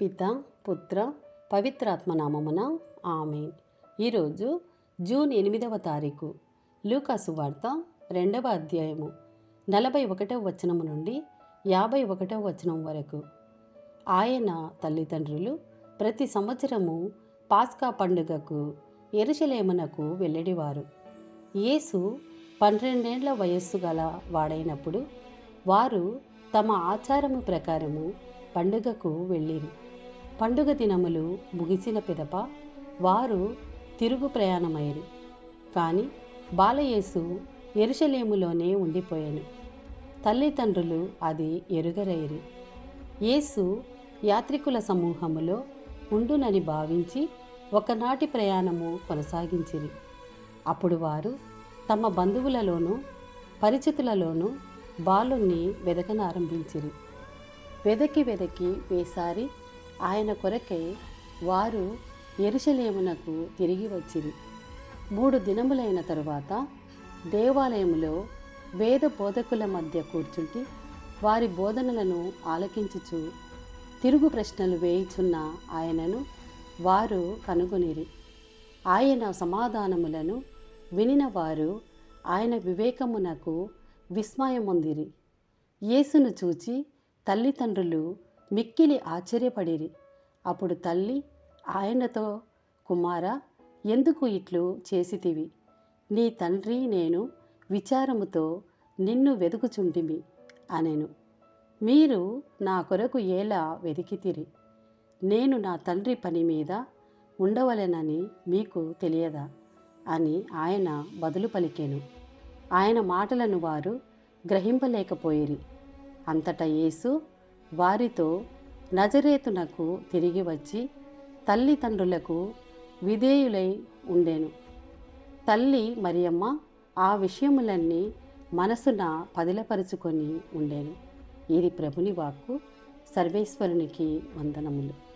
పిత పుత్ర పవిత్రాత్మ నామమున ఆమె ఈరోజు జూన్ ఎనిమిదవ తారీఖు లూకాసు వార్త రెండవ అధ్యాయము నలభై ఒకటవ వచనము నుండి యాభై ఒకటవ వచనం వరకు. ఆయన తల్లిదండ్రులు ప్రతి సంవత్సరము పాస్కా పండుగకు ఎరుశలేమునకు వెళ్ళడివారు యేసు పన్నెండేండ్ల వయస్సు గల వాడైనప్పుడు వారు తమ ఆచారము ప్రకారము పండుగకు వెళ్ళిరు. పండుగ దినములు ముగిసిన పిదప వారు తిరుగు ప్రయాణమైరు కానీ బాలయేసు ఎరుషలేములోనే ఉండిపోయాను. తల్లిదండ్రులు అది ఎరుగరైరి యేసు యాత్రికుల సమూహములో ఉండునని భావించి ఒకనాటి ప్రయాణము కొనసాగించిరి. అప్పుడు వారు తమ బంధువులలోనూ పరిచితులలోనూ బాలుణ్ణి వెదకనారంభించిరి. వెదకి వెదకి వేసారి ఆయన కొరకై వారు ఎరుషలేమునకు తిరిగి వచ్చిరి. మూడు దినములైన తరువాత దేవాలయంలో వేద బోధకుల మధ్య కూర్చుంటి వారి బోధనలను ఆలకించుచు తిరుగు ప్రశ్నలు వేయుచున్న ఆయనను వారు కనుగొనిరి. ఆయన సమాధానములను వినిన వారు ఆయన వివేకమునకు విస్మయముందిరి. యేసును చూచి తల్లిదండ్రులు మిక్కిలి ఆశ్చర్యపడిరి. అప్పుడు తల్లి ఆయనతో కుమారా ఎందుకు ఇట్లు చేసితివి? నీ తండ్రి నేను విచారముతో నిన్ను వెతుకుచుంటిమి అనెను. మీరు నా కొరకు ఎలా వెతికితిరి నేను నా తండ్రి పని మీద ఉండవలెనని మీకు తెలియదా? అని ఆయన బదులు పలికెను. ఆయన మాటలను వారు గ్రహింపలేకపోయిరి. అంతటా యేసు వారితో నజరేతునకు తిరిగి వచ్చి తల్లిదండ్రులకు విధేయులై ఉండేను. తల్లి మరియమ్మ ఆ విషయములన్నీ మనసున పదిలపరుచుకొని ఉండేను. ఇది ప్రభుని వాక్కు. సర్వేశ్వరునికి వందనములు.